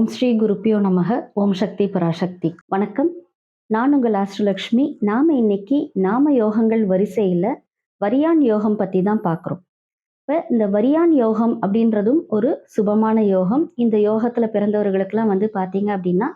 ஓம் ஸ்ரீ குருப்பியோ நமக. ஓம் சக்தி பராசக்தி. வணக்கம். நான் உங்கள் ஆஸ்ட்ரலக்ஷ்மி. நாம இன்னைக்கு நாம யோகங்கள் வரிசையில் வரியான் யோகம் பற்றி தான் பார்க்குறோம் இப்போ இந்த வரியான் யோகம் அப்படின்றதும் ஒரு சுபமான யோகம். இந்த யோகத்தில் பிறந்தவர்களுக்கெல்லாம் வந்து பார்த்தீங்க அப்படின்னா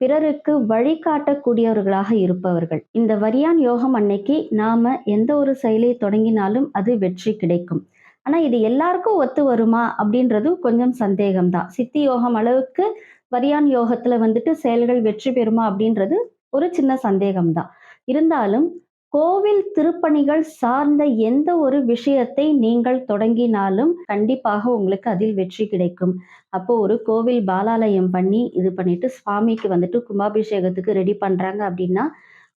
பிறருக்கு வழிகாட்டக்கூடியவர்களாக இருப்பவர்கள். இந்த வரியான் யோகம் அன்னைக்கு நாம எந்த ஒரு செயலை தொடங்கினாலும் அது வெற்றி கிடைக்கும். ஆனா இது எல்லாருக்கும் ஒத்து வருமா? அப்படின்றது கொஞ்சம் சந்தேகம்தான். சித்தி யோகம் அளவுக்கு வரியான் யோகத்துல வந்துட்டு செயல்கள் வெற்றி பெறுமா? அப்படின்றது ஒரு சின்ன சந்தேகம்தான். இருந்தாலும் கோவில் திருப்பணிகள் சார்ந்த எந்த ஒரு விஷயத்தை நீங்கள் தொடங்கினாலும் கண்டிப்பாக உங்களுக்கு அதில் வெற்றி கிடைக்கும். அப்போ ஒரு கோவில் பாலாலயம் பண்ணி இது பண்ணிட்டு சுவாமிக்கு வந்துட்டு கும்பாபிஷேகத்துக்கு ரெடி பண்றாங்க அப்படின்னா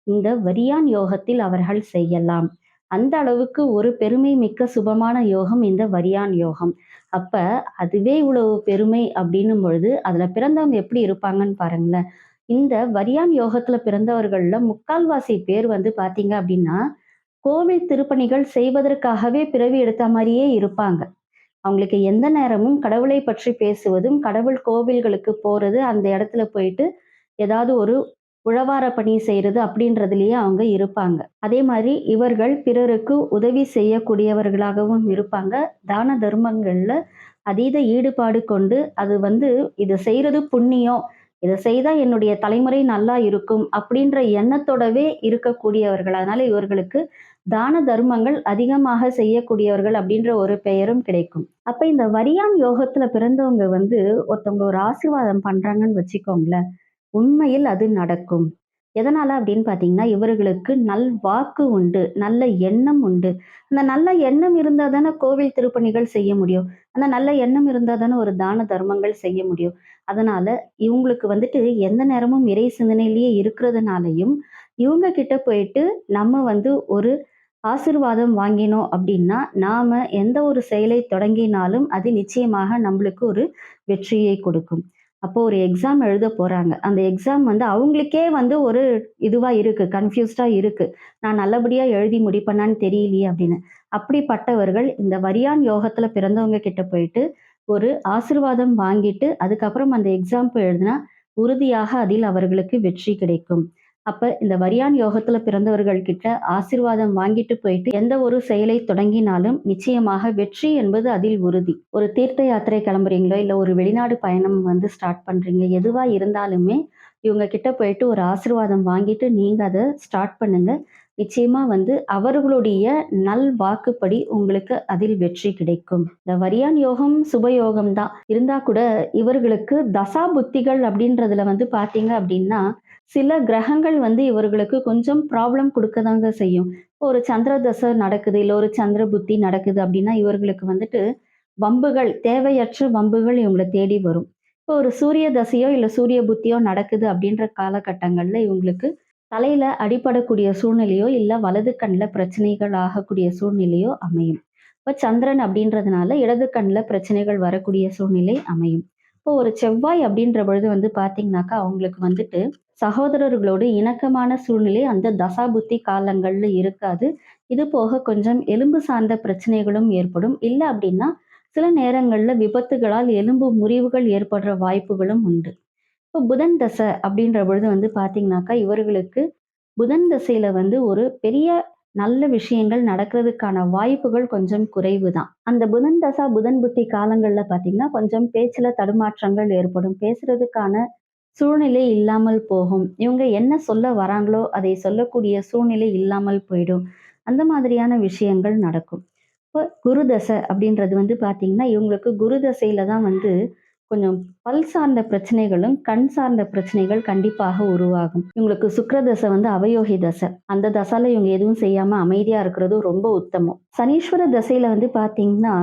இந்த வரியான் யோகத்தில் அவர்கள் செய்யலாம். அந்த அளவுக்கு ஒரு பெருமை மிக்க சுபமான யோகம் இந்த வரியான் யோகம். அப்ப அதுவே இவ்வளவு பெருமை அப்படின்னும் பொழுது அதுல பிறந்தவங்க எப்படி இருப்பாங்கன்னு பாருங்களேன். இந்த வரியான் யோகத்துல பிறந்தவர்கள்ல முக்கால்வாசி பேர் வந்து பாத்தீங்க அப்படின்னா கோவில் திருப்பணிகள் செய்வதற்காகவே பிறவி எடுத்த மாதிரியே இருப்பாங்க. அவங்களுக்கு எந்த நேரமும் கடவுளை பற்றி பேசுவதும் கடவுள் கோவில்களுக்கு போறது அந்த இடத்துல போயிட்டு ஏதாவது ஒரு உழவார பணி செய்யறது அப்படின்றதுலயே அவங்க இருப்பாங்க. அதே மாதிரி இவர்கள் பிறருக்கு உதவி செய்யக்கூடியவர்களாகவும் இருப்பாங்க. தான தர்மங்கள்ல அதீத ஈடுபாடு கொண்டு அது வந்து இதை செய்யறது புண்ணியம் இதை செய்தா என்னுடைய தலைமுறை நல்லா இருக்கும் அப்படின்ற எண்ணத்தோடவே இருக்கக்கூடியவர்கள். அதனால இவர்களுக்கு தான தர்மங்கள் அதிகமாக செய்யக்கூடியவர்கள் அப்படின்ற ஒரு பெயரும் கிடைக்கும். அப்ப இந்த வரியான் யோகத்துல பிறந்தவங்க வந்து ஒருத்தவங்க ஒரு ஆசீர்வாதம் பண்றாங்கன்னு வச்சுக்கோங்களேன். உண்மையில் அது நடக்கும். எதனால அப்படின்னு பார்த்தீங்கன்னா இவர்களுக்கு நல் வாக்கு உண்டு நல்ல எண்ணம் உண்டு. அந்த நல்ல எண்ணம் இருந்தால் தானே கோவில் திருப்பணிகள் செய்ய முடியும். அந்த நல்ல எண்ணம் இருந்தால் தானே ஒரு தான தர்மங்கள் செய்ய முடியும். அதனால இவங்களுக்கு வந்துட்டு எந்த நேரமும் இறை சிந்தனையிலேயே இருக்கிறதுனாலையும் இவங்க கிட்ட போயிட்டு நம்ம வந்து ஒரு ஆசிர்வாதம் வாங்கினோம் அப்படின்னா நாம எந்த ஒரு செயலை தொடங்கினாலும் அது நிச்சயமாக நம்மளுக்கு ஒரு வெற்றியை கொடுக்கும். அப்போ ஒரு எக்ஸாம் எழுத போறாங்க. அந்த எக்ஸாம் வந்து அவங்களுக்கே வந்து ஒரு இதுவா இருக்கு கன்ஃபியூஸ்டா இருக்கு. நான் நல்லபடியா எழுதி முடிப்பேனான்னு தெரியலையே அப்படின்னு. அப்படிப்பட்டவர்கள் இந்த வரியான் யோகத்துல பிறந்தவங்க கிட்ட போயிட்டு ஒரு ஆசிர்வாதம் வாங்கிட்டு அதுக்கப்புறம் அந்த எக்ஸாம் எழுதினா உறுதியாக அதில் அவர்களுக்கு வெற்றி கிடைக்கும். அப்ப இந்த வரியான் யோகத்துல பிறந்தவர்கள் கிட்ட ஆசிர்வாதம் வாங்கிட்டு போயிட்டு எந்த ஒரு செயலை தொடங்கினாலும் நிச்சயமாக வெற்றி என்பது அதில் உறுதி. ஒரு தீர்த்த யாத்திரை கிளம்புறீங்களோ இல்ல ஒரு வெளிநாடு பயணம் வந்து ஸ்டார்ட் பண்றீங்க எதுவா இருந்தாலுமே இவங்க கிட்ட போயிட்டு ஒரு ஆசிர்வாதம் வாங்கிட்டு நீங்க அதை ஸ்டார்ட் பண்ணுங்க. நிச்சயமா வந்து அவர்களுடைய நல் வாக்குப்படி உங்களுக்கு அதில் வெற்றி கிடைக்கும். இந்த வரியான் யோகம் சுபயோகம் தான் இருந்தா கூட இவர்களுக்கு தசா புத்திகள் அப்படின்றதுல வந்து பாத்தீங்க அப்படின்னா சில கிரகங்கள் வந்து இவர்களுக்கு கொஞ்சம் ப்ராப்ளம் கொடுக்க தாங்க செய்யும் ஒரு சந்திர தசை நடக்குது இல்லை ஒரு சந்திர புத்தி நடக்குது அப்படின்னா இவர்களுக்கு வந்துட்டு வம்புகள் தேவையற்ற வம்புகள் இவங்களை தேடி வரும். இப்போ ஒரு சூரிய தசையோ இல்லை சூரிய புத்தியோ நடக்குது அப்படின்ற காலகட்டங்களில் இவங்களுக்கு தலையில அடிபடக்கூடிய சூழ்நிலையோ இல்லை வலது கண்ணில் பிரச்சனைகள் ஆகக்கூடிய சூழ்நிலையோ அமையும். இப்போ சந்திரன் அப்படின்றதுனால இடது கண்ணில் பிரச்சனைகள் வரக்கூடிய சூழ்நிலை அமையும். இப்போ ஒரு செவ்வாய் அப்படின்ற பொழுது வந்து பார்த்தீங்கன்னாக்கா அவங்களுக்கு வந்துட்டு சகோதரர்களோடு இணக்கமான சூழ்நிலை அந்த தசாபுத்தி காலங்கள்ல இருக்காது. இது போக கொஞ்சம் எலும்பு சார்ந்த பிரச்சனைகளும் ஏற்படும். இல்லை அப்படின்னா சில நேரங்கள்ல விபத்துகளால் எலும்பு முறிவுகள் ஏற்படுற வாய்ப்புகளும் உண்டு. இப்போ புதன் தசை அப்படின்ற பொழுது வந்து பாத்தீங்கன்னாக்கா இவர்களுக்கு புதன் தசையில வந்து ஒரு பெரிய நல்ல விஷயங்கள் நடக்கிறதுக்கான வாய்ப்புகள் கொஞ்சம் குறைவு தான் அந்த புதன் தசா புதன் புத்தி காலங்கள்ல பாத்தீங்கன்னா கொஞ்சம் பேச்சுல தடுமாற்றங்கள் ஏற்படும். பேசுறதுக்கான சூழ்நிலை இல்லாமல் போகும். இவங்க என்ன சொல்ல வராங்களோ அதை சொல்லக்கூடிய சூழ்நிலை இல்லாமல் போயிடும். அந்த மாதிரியான விஷயங்கள் நடக்கும். இப்போ குரு தசை அப்படின்றது வந்து பார்த்தீங்கன்னா இவங்களுக்கு குரு தசையில தான் வந்து கொஞ்சம் பல் சார்ந்த பிரச்சனைகளும் கண் சார்ந்த பிரச்சனைகள் கண்டிப்பாக உருவாகும். இவங்களுக்கு சுக்கர தசை வந்து அவயோகி தசை. அந்த தசால இவங்க எதுவும் செய்யாம அமைதியா இருக்கிறதும் ரொம்ப உத்தமம். சனீஸ்வர தசையில வந்து பாத்தீங்கன்னா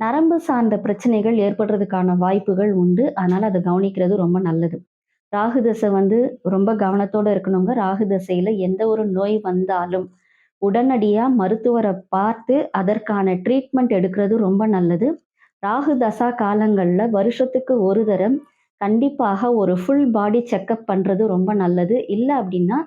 நரம்பு சார்ந்த பிரச்சனைகள் ஏற்படுறதுக்கான வாய்ப்புகள் உண்டு. அதனால அதை கவனிக்கிறது ரொம்ப நல்லது. ராகு தசை வந்து ரொம்ப கவனத்தோட இருக்கணுங்க. ராகு தசையில எந்த ஒரு நோய் வந்தாலும் உடனடியா மருத்துவரை பார்த்து அதற்கான ட்ரீட்மெண்ட் எடுக்கிறது ரொம்ப நல்லது. ராகு தசா காலங்கள்ல வருஷத்துக்கு ஒரு தரம் கண்டிப்பாக ஒரு ஃபுல் பாடி செக்கப் பண்றது ரொம்ப நல்லது. இல்லை அப்படின்னா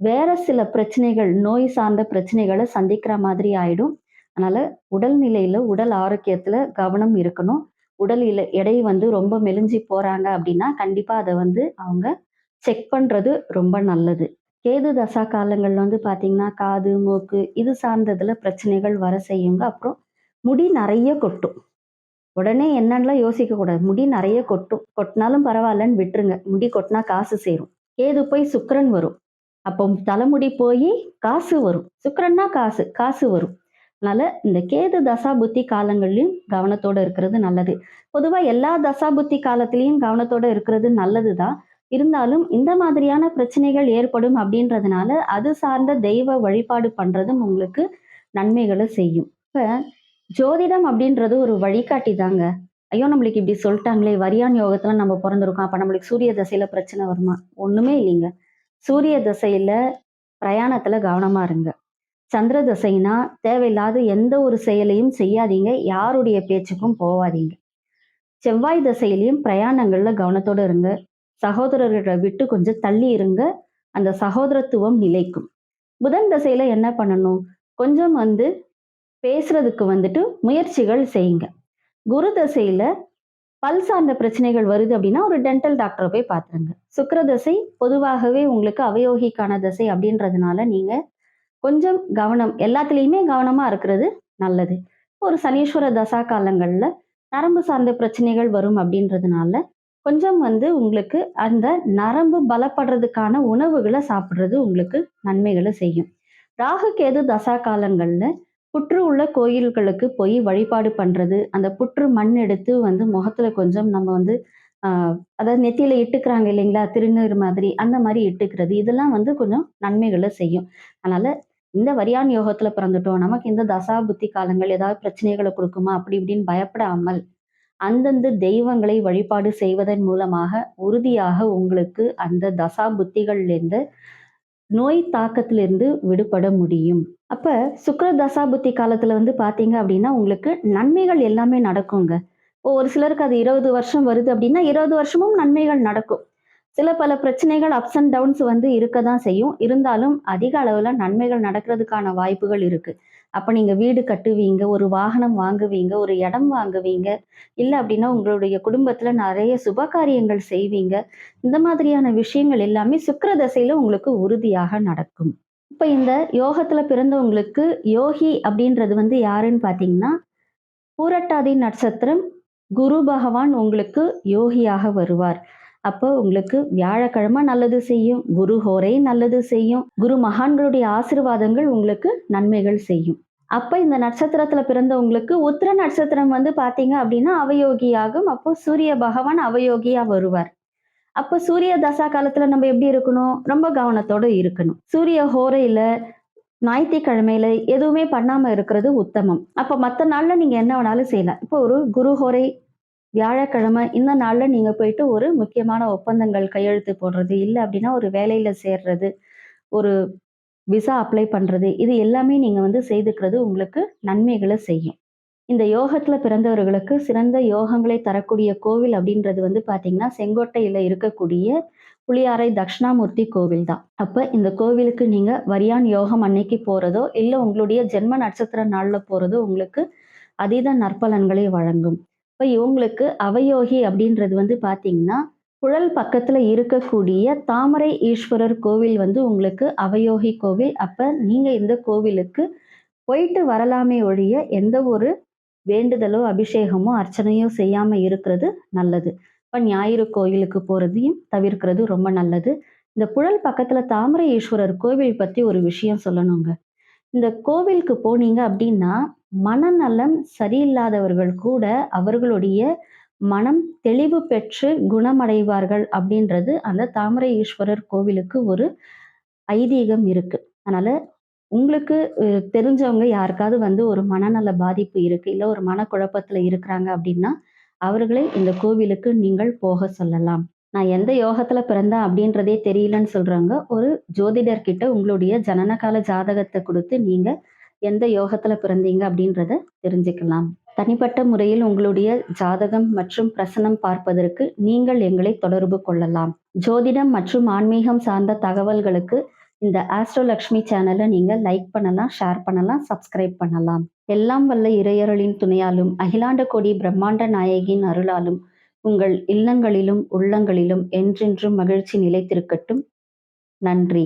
வேற சில பிரச்சனைகள் நோய் சார்ந்த பிரச்சனைகளை சந்திக்கிற மாதிரி ஆயிடும். அதனால உடல்நிலையில உடல் ஆரோக்கியத்துல கவனம் இருக்கணும். உடல் இல எடை வந்து ரொம்ப மெலிஞ்சு போறாங்க அப்படின்னா, கண்டிப்பா அதை வந்து அவங்க செக் பண்றது ரொம்ப நல்லது. கேது தசா காலங்கள்ல வந்து பார்த்தீங்கன்னா, காது, மூக்கு இது சார்ந்ததுல பிரச்சனைகள் வர செய்யுங்க. அப்புறம் முடி நிறைய கொட்டும். உடனே என்னன்னுலாம் யோசிக்கக்கூடாது. முடி நிறைய கொட்டும். கொட்டினாலும் பரவாயில்லன்னு விட்டுருங்க. முடி கொட்டினா காசு சேரும். கேது போய் சுக்கரன் வரும். அப்போ தலைமுடி போய் காசு வரும். சுக்கரன்னா காசு, காசு வரும். அதனால இந்த கேது தசா புத்தி காலங்கள்லயும் கவனத்தோட இருக்கிறது நல்லது. பொதுவா எல்லா தசா புத்தி காலத்திலயும் கவனத்தோட இருக்கிறது நல்லது தான். இருந்தாலும் இந்த மாதிரியான பிரச்சனைகள் ஏற்படும் அப்படின்றதுனால, அது சார்ந்த தெய்வ வழிபாடு பண்றதும் உங்களுக்கு நன்மைகளை செய்யும். இப்ப ஜோதிடம் அப்படின்றது ஒரு வழிகாட்டி தாங்க. ஐயோ! நம்மளுக்கு இப்படி சொல்லிட்டாங்களே வரியான் யோகத்துல நம்ம பிறந்திருக்கோம் அப்ப நம்மளுக்கு சூரிய தசையில பிரச்சனை வருமா? ஒண்ணுமே இல்லைங்க. சூரிய தசையில பிரயாணத்துல கவனமா இருங்க. சந்திர தசைனா தேவையில்லாத எந்த ஒரு செயலையும் செய்யாதீங்க. யாருடைய பேச்சுக்கும் போவாதீங்க. செவ்வாய் தசையிலையும் பிரயாணங்கள்ல கவனத்தோட இருங்க. சகோதரர்களை விட்டு கொஞ்சம் தள்ளி இருங்க. அந்த சகோதரத்துவம் நிலைக்கும். புதன் தசையில என்ன பண்ணணும்? கொஞ்சம் வந்து பேசுறதுக்கு வந்துட்டு முயற்சிகள் செய்யுங்க. குரு தசையில பல் சார்ந்த பிரச்சனைகள் வருது அப்படின்னா, ஒரு டென்டல் டாக்டரை போய் பார்த்துருங்க. சுக்கிர தசை பொதுவாகவே உங்களுக்கு அவயோகிக்கான தசை அப்படின்றதுனால, நீங்க கொஞ்சம் கவனம் எல்லாத்துலேயுமே கவனமாக இருக்கிறது நல்லது. ஒரு சனீஸ்வர தசா காலங்களில் நரம்பு சார்ந்த பிரச்சனைகள் வரும் அப்படின்றதுனால, கொஞ்சம் வந்து உங்களுக்கு அந்த நரம்பு பலப்படுறதுக்கான உணவுகளை சாப்பிட்றது உங்களுக்கு நன்மைகளை செய்யும். ராகு, கேது தசா காலங்களில் புற்று உள்ள கோயில்களுக்கு போய் வழிபாடு பண்ணுறது அந்த புற்று மண் எடுத்து வந்து முகத்தில் கொஞ்சம் நம்ம வந்து அதாவது நெத்தியில இட்டுக்கிறாங்க இல்லைங்களா? திருநீர் மாதிரி, அந்த மாதிரி இட்டுக்கிறது. இதெல்லாம் வந்து கொஞ்சம் நன்மைகளை செய்யும். அதனால இந்த வரியான் யோகத்துல பிறந்துட்டோம். நமக்கு இந்த தசா புத்தி காலங்கள் ஏதாவது பிரச்சனைகளை கொடுக்குமா அப்படி இப்படின்னு பயப்படாமல், அந்தந்த தெய்வங்களை வழிபாடு செய்வதன் மூலமாக உறுதியாக உங்களுக்கு அந்த தசா புத்திகள்லேருந்து நோய் தாக்கத்திலிருந்து விடுபட முடியும். அப்ப சுக்கர தசா புத்தி காலத்துல வந்து பார்த்தீங்க அப்படின்னா, உங்களுக்கு நன்மைகள் எல்லாமே நடக்குங்க. ஒரு சிலருக்கு அது 20 வருஷம் வருது அப்படின்னா, 20 வருஷமும் நன்மைகள் நடக்கும். சில பல பிரச்சனைகள் அப்ஸ் அண்ட் டவுன்ஸ் வந்து இருக்க தான் செய்யும். இருந்தாலும் அதிக அளவுல நன்மைகள் நடக்கிறதுக்கான வாய்ப்புகள் இருக்கு. அப்ப நீங்க வீடு கட்டுவீங்க, ஒரு வாகனம் வாங்குவீங்க, ஒரு இடம் வாங்குவீங்க. இல்ல அப்படின்னா உங்களுடைய குடும்பத்துல நிறைய சுபகாரியங்கள் செய்வீங்க. இந்த மாதிரியான விஷயங்கள் எல்லாமே சுக்கர தசையில உங்களுக்கு உறுதியாக நடக்கும். இப்ப இந்த யோகத்துல பிறந்தவங்களுக்கு யோகி அப்படின்றது வந்து யாருன்னு பார்த்தீங்கன்னா, பூரட்டாதி நட்சத்திரம் குரு பகவான் உங்களுக்கு யோகியாக வருவார். அப்போ உங்களுக்கு வியாழக்கிழமை நல்லது செய்யும். குரு ஹோரை நல்லது செய்யும். குரு மகான்களுடைய ஆசீர்வாதங்கள் உங்களுக்கு நன்மைகள் செய்யும். அப்ப இந்த நட்சத்திரத்துல பிறந்தவங்களுக்கு உத்திர நட்சத்திரம் வந்து பார்த்தீங்க அப்படின்னா, அவயோகியாகும். அப்போ சூரிய பகவான் அவயோகியா வருவார். அப்ப சூரிய தசா காலத்துல நம்ம எப்படி இருக்கணும்? ரொம்ப கவனத்தோட இருக்கணும். சூரிய ஹோரையில ஞாயிற்றுக்கிழமையில எதுவுமே பண்ணாம இருக்கிறது உத்தமம். அப்ப மத்த நாள்ல நீங்க என்ன வேணாலும் செய்யலாம். இப்போ ஒரு குரு ஹோரை வியாழக்கிழமை இந்த நாளில் நீங்க போயிட்டு ஒரு முக்கியமான ஒப்பந்தங்கள் கையெழுத்து போடுறது, இல்லை அப்படின்னா ஒரு வேலையில் சேர்றது, ஒரு விசா அப்ளை பண்றது, இது எல்லாமே நீங்கள் வந்து செய்துக்கிறது உங்களுக்கு நன்மைகளை செய்யும். இந்த யோகத்துல பிறந்தவர்களுக்கு சிறந்த யோகங்களை தரக்கூடிய கோவில் அப்படின்றது வந்து பார்த்தீங்கன்னா, செங்கோட்டையில் இருக்கக்கூடிய புளியாரை தட்சிணாமூர்த்தி கோவில் தான். அப்போ இந்த கோவிலுக்கு நீங்கள் வரியான் யோகம் அன்னைக்கு போகிறதோ இல்லை உங்களுடைய ஜென்ம நட்சத்திர நாளில் போகிறதோ உங்களுக்கு அதீத நற்பலன்களை வழங்கும். இப்போ இவங்களுக்கு அவயோகி அப்படின்றது வந்து பார்த்தீங்கன்னா, புழல் பக்கத்தில் இருக்கக்கூடிய தாமரை ஈஸ்வரர் கோவில் வந்து உங்களுக்கு அவயோகி கோவில். அப்போ நீங்கள் இந்த கோவிலுக்கு போயிட்டு வரலாமே ஒழிய, எந்த ஒரு வேண்டுதலோ, அபிஷேகமோ, அர்ச்சனையோ செய்யாமல் இருக்கிறது நல்லது. இப்போ ஞாயிறு கோயிலுக்கு போகிறதையும் தவிர்க்கிறது ரொம்ப நல்லது. இந்த புழல் பக்கத்தில் தாமரை ஈஸ்வரர் கோவில் பற்றி ஒரு விஷயம் சொல்லணுங்க. இந்த கோவிலுக்கு போனீங்க அப்படின்னா, மனநலம் சரியில்லாதவர்கள் கூட அவர்களுடைய மனம் தெளிவு பெற்று குணமடைவார்கள் அப்படின்றது அந்த தாமரை ஈஸ்வரர் கோவிலுக்கு ஒரு ஐதீகம் இருக்கு. அதனால உங்களுக்கு தெரிஞ்சவங்க யாருக்காவது வந்து ஒரு மனநல பாதிப்பு இருக்கு, இல்லை ஒரு மனக்குழப்பத்துல இருக்கிறாங்க அப்படின்னா, அவர்களை இந்த கோவிலுக்கு நீங்கள் போக சொல்லலாம். நான் எந்த யோகத்துல பிறந்தேன் அப்படின்றதே தெரியலன்னு சொல்றாங்க ஒரு ஜோதிடர் கிட்ட உங்களுடைய ஜனனகால ஜாதகத்தை கொடுத்து நீங்க எந்த யோகத்துல பிறந்தீங்க அப்படின்றத தெரிஞ்சுக்கலாம். தனிப்பட்ட முறையில் உங்களுடைய ஜாதகம் மற்றும் பிரசனம் பார்ப்பதற்கு நீங்கள் எங்களை தொடர்பு கொள்ளலாம். ஜோதிடம் மற்றும் ஆன்மீகம் சார்ந்த தகவல்களுக்கு இந்த ஆஸ்ட்ரோலக்ஷ்மி சேனலை நீங்கள் லைக் பண்ணலாம், ஷேர் பண்ணலாம், சப்ஸ்கிரைப் பண்ணலாம். எல்லாம் வல்ல இறையருளின் துணையாலும் அகிலாண்ட கோடி பிரம்மாண்ட நாயகியின் அருளாலும் உங்கள் இல்லங்களிலும் உள்ளங்களிலும் என்றென்றும் மகிழ்ச்சி நிலைத்திருக்கட்டும் நன்றி